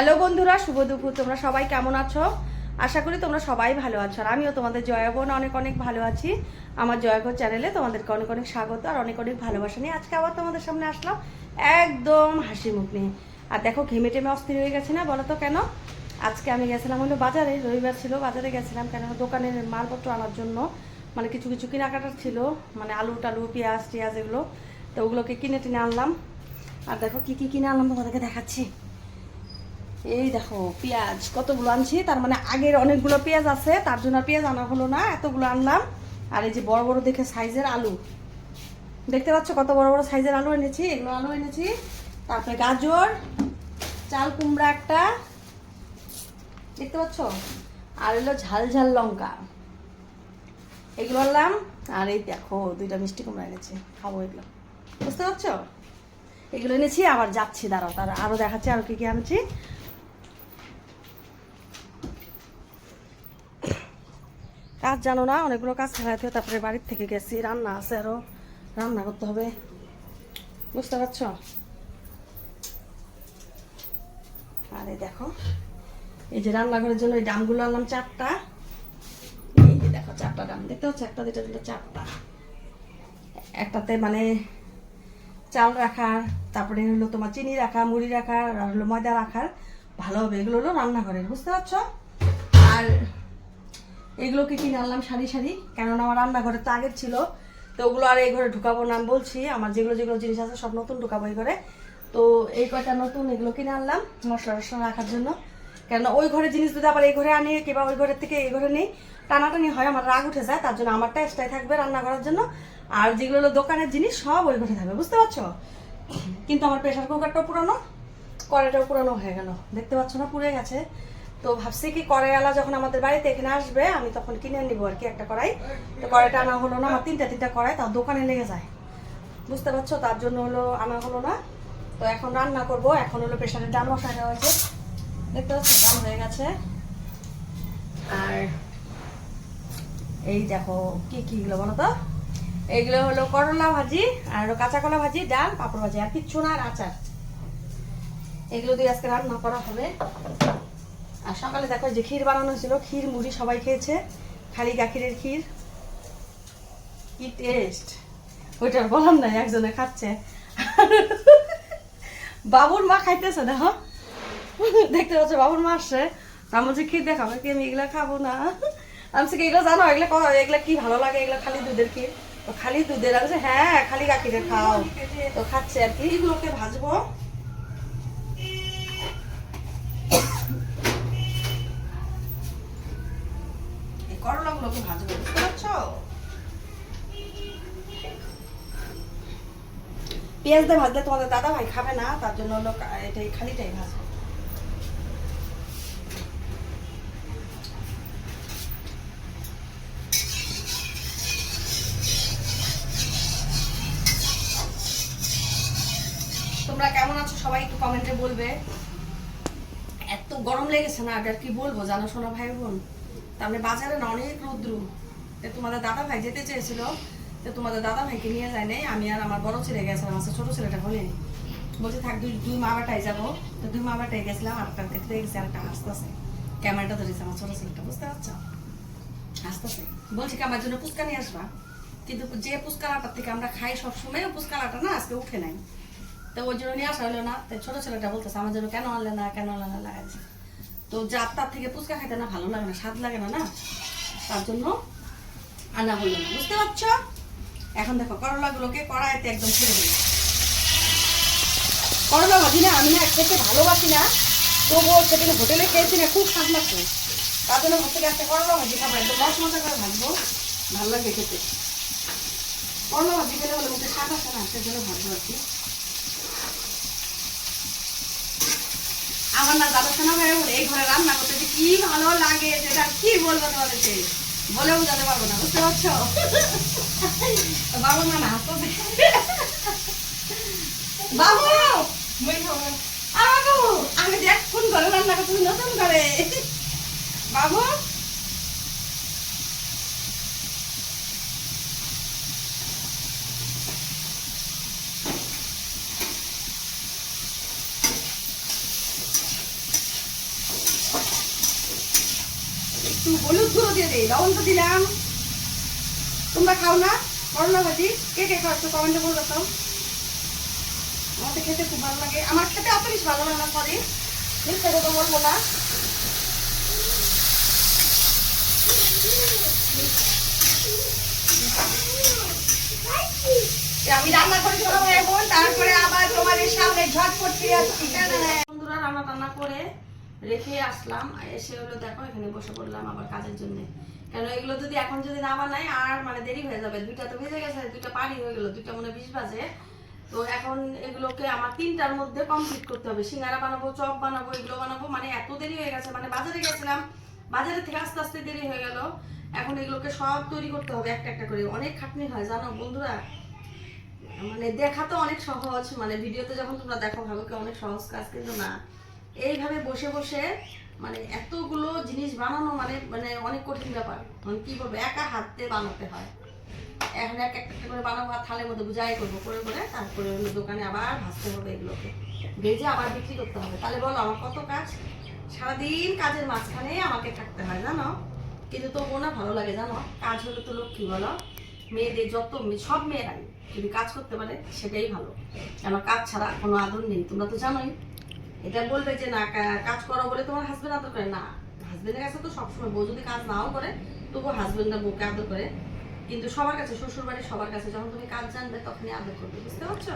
Hello বন্ধুরা, শুভ দুপুর। তোমরা সবাই কেমন আছো? আশা করি তোমরা সবাই ভালো আছো আর আমিও তোমাদের জয়াবোন অনেক অনেক ভালো আছি। আমার জয়াগো চ্যানেলে তোমাদেরকে অনেক অনেক স্বাগত আর অনেক অনেক ভালোবাসা নিয়ে আজকে আবার তোমাদের সামনে আসলাম একদম হাসি মুখ নিয়ে। আর দেখো, ঘেমে টেমে অস্থির হয়ে গেছে না, বলো তো কেন? আজকে আমি গেছিলাম হলো বাজারে, রবিবার ছিল, বাজারে গেছিলাম কেন? দোকানের মালপত্র আনার জন্য মানে কিছু কিছু কেনাকাটার ছিল মানে আলু টালু, পেঁয়াজ টিয়াজ এগুলো, তো ওগুলোকে কিনে টিনে আনলাম। আর দেখো, কি কি কিনে আনলাম তোমাদেরকে দেখাচ্ছি। এই দেখো, পেঁয়াজ। কতগুলো আনছি? তার মানে আগের অনেকগুলো পেঁয়াজ আছে, তার জন্য পেঁয়াজ আনা হলো না, এতগুলো আনলাম। আর এই যে বড় বড় দেখে সাইজের আলু। দেখতে পাচ্ছ কত বড় বড় সাইজের আলু এনেছি? এগুলো আলু এনেছি। তারপরে গাজর, চাল কুমড়া একটা। দেখতে পাচ্ছ? আর এলো ঝাল ঝাল লঙ্কা। এগুলো আনলাম। আর এই দেখো, দুইটা মিষ্টি কুমড়া এনেছি। খাব এগুলো। বুঝতে পারছ? এগুলো এনেছি, আবার যাচ্ছি, দাঁড়াও, তার আরও দেখাচ্ছি আরও কী কী আনছি। কাজ জানো না, অনেকগুলো কাজ ফেলাইতে হবে তারপরে বাড়ির থেকে গেছি, রান্না আছে আরও রান্না করতে হবে। বুঝতে পারছ? আরে দেখো, এই যে রান্নাঘরের জন্য এই ডামগুলো আনলাম চারটা। এই যে দেখো চারটা ডাম, দেখতে হচ্ছে একটা দুটা তিনটা, চারটা। একটাতে মানে চাল রাখার, তারপরে হলো তোমার চিনি রাখা মুড়ি রাখার, আর হলো ময়দা রাখার, ভালো হবে। এগুলো হলো রান্নাঘরের, বুঝতে পারছ? আর এগুলোকে কিনে আনলাম সারি সারি। কেননা আমার রান্নাঘরে তো আগের ছিল। তো ওগুলো আর এই ঘরে ঢুকাবো না বলছি, আমার যেগুলো যেগুলো জিনিস আছে সব নতুন ঢুকাবো এই ঘরে। তো এই কয়টা নতুন এগুলো কিনে আনলাম মশলা টশলা রাখার জন্য। কেননা ওই ঘরে জিনিস যদি আবার এই ঘরে আনি কিংবা ওই ঘরের থেকে এই ঘরে নেই, টানাটানি হয়, আমার রাগ উঠে যায়, তার জন্য আমারটা এক্সট্রাই থাকবে রান্না করার জন্য। আর যেগুলো হলো দোকানের জিনিস, সব ওই ঘরে থাকবে, বুঝতে পারছ? কিন্তু আমার প্রেশার কুকারটাও পুরানো, কড়াইটাও পুরানো হয়ে গেল। দেখতে পাচ্ছ না, পুড়ে গেছে। তো ভাবছি কি কড়াইওয়ালা যখন আমাদের বাড়িতে এখানে আসবে, আমি তখন কিনে নিবো আর কি একটা কড়াই। তো কড়াইটা আনা হলো না, আমার তিনটা তিনটা কড়াই তার দোকানে লেগে যায়। বুঝতে পারছ? তার জন্য হলো আনা হলো না। তো এখন রান্না করব, এখন হলো প্রেশারের ডাল বসানো হয়েছে। দেখতে পাচ্ছ, ডাল হয়ে গেছে। আর এই দেখো, কি কি গুলো বলো তো? এইগুলো হলো করলা ভাজি, আর হলো কাঁচা কলা ভাজি, ডাল, পাপড় ভাজি, আর কিচ্ছু না, আর আচার। এগুলো দিয়ে আজকে রান্না করা হবে। আর সকালে দেখো যে ক্ষীর বানানো হয়েছিল, ক্ষীর, মুড়ি সবাই খেয়েছে। খালি গাখিরের ক্ষীর। কি টেস্ট ওইটার বলার নাই, একজনে খাচ্ছে। বাবুর মা খাইতেছে, দেখো। দেখতে পাচ্ছ, বাবুর মা আসছে। আমি বলছি, ক্ষীর দেখাবো কি আমি এগুলা খাব না? আমি কি এগুলো জানো, এগুলো এগুলো কি ভালো লাগে? এগুলো খালি দুধের ক্ষীর? তো খালি দুধের, আমি হ্যাঁ খালি গাখিরের খাও। তো খাচ্ছে আর কি। এগুলোকে ভাজবো এই করলাগুলোকে ভাজবো বুঝতে পারছ পেঁয়াজ দিয়ে ভাজলে তোমাদের দাদা ভাই খাবে না, তার জন্য হলো এটাই খালিটাই ভাজবো তোমরা কেমন আছো? সবাই একটু কমেন্টে বলবে। এত গরম লেগেছে না আর কি বলব? জানো শোনা ভাই বোন? তারপরে বাজারে না, অনেক রৌদ্র। তোমাদের দাদা ভাই যেতে চেয়েছিল। তো তোমাদের দাদা ভাইকে নিয়ে যায় নাই, আমি আর আমার বড় ছেলে গেছিলাম, আমার ছোট ছেলেটা হলে বলছে, থাক, দুই দুই মা বাটায় যাব। তো দুই মা বাটায় গেছিলাম একটা দেখতে গেছি, আর একটা হাসতেছে। ক্যামেরাটা ধরেছে আমার ছোট ছেলেটা, বুঝতে পারছ? হাসতেছে। বলছি কি, আমার জন্য পুচকা নিয়ে আসবা? কিন্তু যে পুচকালাটার থেকে আমরা খাই সবসময় পুচকালাটা না আজকে উঠে নাই। তো ওই জন্য নিয়ে আসা হলো না। তাই ছোট ছেলেটা বলতেছে, আমার জন্য কেন আনলে না, কেন আনলে না? লাগাইছে। তো যার তার থেকে ফুচকা খাইতে না ভালো লাগে না, স্বাদ লাগে না না? তার জন্য আনা হলো না, বুঝতে পারছ? এখন দেখো, করলাগুলোকে কড়াইতে একদম ছেড়ে দিল করলা ভাজি না, আমি না খেতে ভালোবাসি না, তবুও সেদিন হোটেলে খেয়েছি না, খুব স্বাদ লাগতো। তার জন্য ভাবতে একটা করলা ভাজি খাব, একদম মশ মশা করে ভাজবো। ভালো লাগে খেতে। করলা ভাজি খেলে হলে মুখে স্বাদ আসে না সেজন্য ভাজবো আর কি। আমার না দাদা শোনা ভাই এই ঘরে রান্না করতে কি ভালো লাগে, সেটা কি বলব তোমাদেরকে? বলে বোঝাতে পারব না, বুঝতে পারছ? বাবু না না বাবু! আর বাবু! আমি দেখ ফোন করে রান্না করতেছি, নতুন করে বাবু একটু হলুদ গুঁড়ো দিয়ে দিই লবণ তো দিলাম। তোমরা খাও না, করলা ভাজি। কে কে খাও একটু কমেন্টে বলবে তো। আমাদের খেতে খুব ভালো লাগে। আমার খেতে অত বেশি ভালো লাগে না সরি মিথ্যা কথা বলব না। আমি রান্না করে তারপরে আবার তোমাদের সামনে ঝটপট ফিরে বন্ধুরা রান্না টান্না করে রেখে আসলাম, এসে হলো দেখো, এখানে বসে পড়লাম আবার কাজের জন্য। কেন, এগুলো যদি এখন যদি না বানাই, আর মানে দেরি হয়ে যাবে। দুইটা তো ভেজে গেছে, দুইটা পানি হয়ে গেলো, দুইটা মনে বিশ বাজে। তো এখন এগুলোকে আমার তিনটার মধ্যে কমপ্লিট করতে হবে। সিঙ্গারা বানাবো, চপ বানাবো, এগুলো বানাবো মানে এত দেরি হয়ে গেছে। মানে বাজারে গেছিলাম, বাজারে থেকে আস্তে আস্তে দেরি হয়ে গেল। এখন এগুলোকে সব তৈরি করতে হবে, একটা একটা করে। অনেক খাটনি হয়, জানো বন্ধুরা? মানে দেখা তো অনেক সহজ মানে ভিডিওতে যখন তোমরা দেখো, ভাবো কি অনেক সহজ কাজ, কিন্তু না। এইভাবে বসে বসে মানে এতগুলো জিনিস বানানো মানে মানে অনেক কঠিন ব্যাপার। মানে কি বলব, একা হাতে বানাতে হয়। এখন এক একটা করে বানাবো আর থালের মধ্যে বুঝাই করব করে করে, তারপরে হলো দোকানে আবার ভাজতে হবে এগুলোকে। ভেজে আবার বিক্রি করতে হবে। তাহলে বলো আমার কত কাজ? সারাদিন কাজের মাঝখানে আমাকে থাকতে হয়, জানো? কিন্তু তবুও না ভালো লাগে, জানো? কাজ হলে তো লক্ষ্মী বলো? মেয়েদের যত সব মেয়েরাই। যদি কাজ করতে পারে, সেটাই ভালো। কেন কাজ ছাড়া কোনো আদর নেই। তোমরা তো জানোই। এটা বলবে যে না কাজ করো বলে তোমার হাজবেন্ড আদর করে। না হাজবেন্ডের কাছে তো সবসময় বউ যদি কাজ নাও করে, তবুও হাজবেন্ডরা বউকে আদর করে। কিন্তু সবার কাছে শ্বশুর বাড়ির সবার কাছে যখন তুমি কাজ জানবে, তখনই আদর করবে, বুঝতে পারছ?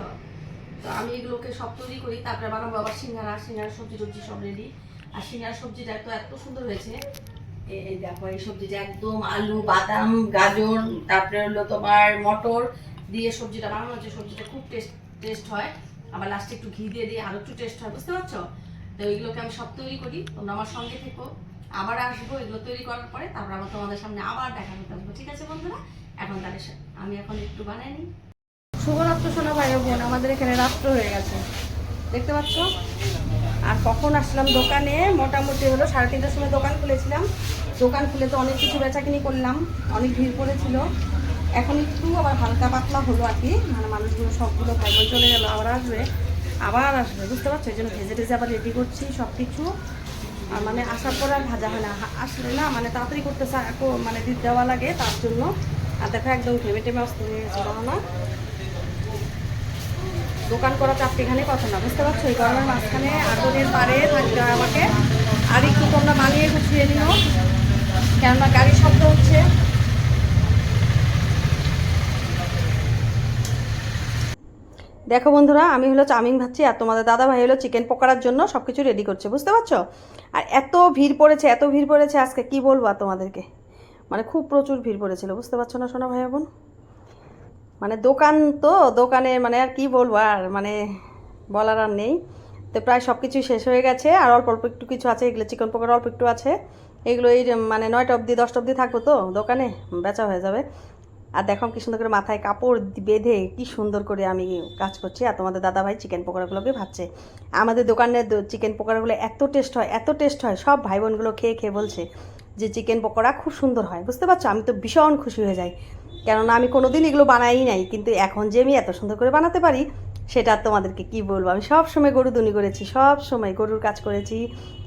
তো আমি এগুলোকে সব তৈরি করি, তারপরে বানাবো আবার সিঙ্গারা সিঙ্গারা সবজি টবজি সব রেডি আর সিঙ্গারা সবজিটা তো এত সুন্দর হয়েছে। এই দেখো, এই সবজিটা একদম আলু, বাদাম, গাজর, তারপরে হলো তোমার মটর দিয়ে সবজিটা বানানো হচ্ছে সবজিটা খুব টেস্ট টেস্ট হয়। আবার লাস্টে একটু ঘি দিয়ে দিয়ে আরও একটু টেস্ট হয়, বুঝতে পারছ? তো এইগুলোকে আমি সব তৈরি করি, তোমরা আমার সঙ্গে থেকো। আবার আসব এগুলো তৈরি করার পরে, তারপর আবার তোমাদের সামনে আবার দেখা করতে আসব, ঠিক আছে বন্ধুরা? এখন তাহলে আমি এখন একটু বানাই নিই। শুভরাত্র শোনা ভাই বোন, আমাদের এখানে রাত্র হয়ে গেছে। দেখতে পাচ্ছ? আর কখন আসলাম দোকানে? মোটামুটি হলো সাড়ে তিনটার সময় দোকান খুলেছিলাম। দোকান খুলে তো অনেক কিছু বেচাকিনি করলাম, অনেক ভিড় পড়েছিল। এখন একটু আবার হালকা পাতলা হলো আর কি। মানে মানুষগুলো সবগুলো ভাই বোন চলে গেলো, আবার আসবে আবার আসবে, বুঝতে পারছ? এই জন্য ভেজে টেজে আবার রেডি করছি সব কিছু আর মানে আসার পর আর ভাজা হয় না। আসলে না মানে তাড়াতাড়ি করতে মানে দিতে দেওয়া লাগে তার জন্য। আর দেখো একদম ঘেমে টেমে হয়ে গেছে না? দোকান করা চারটিখানে কথা না, বুঝতে পারছ? এই গরমের মাঝখানে আগুনের পারে থাকতে হয় আমাকে। আর একটু তোমরা বানিয়ে গুছিয়ে নিও। কেননা গাড়ির শব্দ হচ্ছে। দেখো বন্ধুরা, আমি হলো চাউমিন ভাজছি আর তোমাদের দাদা ভাই হলো চিকেন পকোড়ার জন্য সব কিছু রেডি করছে, বুঝতে পারছ? আর এত ভিড় পড়েছে, এত ভিড় পড়েছে আজকে, কি বলব তোমাদেরকে? মানে খুব প্রচুর ভিড় পড়েছিল, বুঝতে পারছ না সোনা ভাই বোন? মানে দোকান তো, দোকানে মানে আর কি বলব আর মানে বলার আর নেই। তো প্রায় সব কিছু শেষ হয়ে গেছে, আর অল্প অল্প একটু কিছু আছে, এগুলো চিকেন পকোড়া অল্প একটু আছে। এগুলো এই মানে নয়টা অবধি, দশটা অবধি থাকব তো দোকানে, বেচা হয়ে যাবে। আর দেখো কি সুন্দর করে মাথায় কাপড় বেঁধে কি সুন্দর করে আমি কাজ করছি। আর তোমাদের দাদাভাই চিকেন পকোড়াগুলোকে ভাজছে। আমাদের দোকানের চিকেন পকোড়াগুলো এত টেস্ট হয়, এত টেস্ট হয়, সব ভাই বোনগুলো খেয়ে খেয়ে বলছে যে চিকেন পকোড়া খুব সুন্দর হয়। বুঝতে পারছ? আমি তো ভীষণ খুশি হয়ে যাই। কেননা আমি কোনো দিন এগুলো বানাই নাই, কিন্তু এখন যে আমি এত সুন্দর করে বানাতে পারি, সেটা তোমাদেরকে কি বলব? আমি সব সময় গরু দুনি করেছি, সব সময় গরুর কাজ করেছি।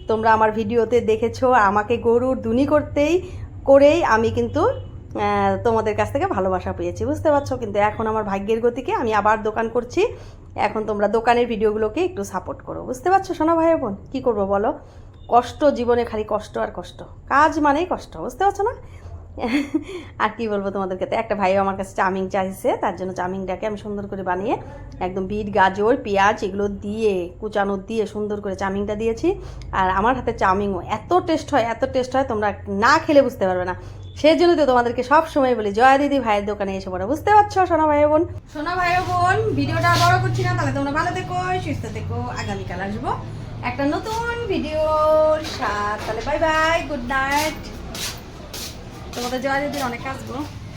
তোমরা আমার ভিডিওতে দেখেছ, আমাকে গরুর দুনি করতেই, করেই আমি কিন্তু তোমাদের কাছ থেকে ভালোবাসা পেয়েছি, বুঝতে পারছ? কিন্তু এখন আমার ভাগ্যের গতিকে আমি আবার দোকান করছি। এখন তোমরা দোকানের ভিডিওগুলোকে একটু সাপোর্ট করো, বুঝতে পারছ সোনা ভাই বোন? কী করব বলো? কষ্ট, জীবনে খালি কষ্ট আর কষ্ট। কাজ মানেই কষ্ট, বুঝতে পারছ না? আর কি বলব তোমাদেরকে তো? একটা ভাইও আমার কাছে চাউমিন চাইছে, তার জন্য চাউমিনটাকে আমি সুন্দর করে বানিয়ে একদম বিট, গাজর, পেঁয়াজ এগুলো দিয়ে, কুচানো দিয়ে সুন্দর করে চাউমিনটা দিয়েছি। আর আমার হাতে চাউমিনও, এত টেস্ট হয়, এত টেস্ট হয়, তোমরা না খেলে বুঝতে পারবে না। সেই জন্য তো তোমাদেরকে সব সময় বলি, জয়া দিদি ভাইয়ের দোকানে এসে পড়ো, বুঝতে পারছ সোনা ভাই বোন? সোনা ভাই বোন, ভিডিওটা বড় করছি না, তাহলে তোমরা ভালো থেকো, সুস্থ থেকো, আগামীকাল আসব। একটা নতুন ভিডিওর সাথে, তাহলে বাই বাই গুড নাইট তোমাদের জয়া দিন অনেক আসব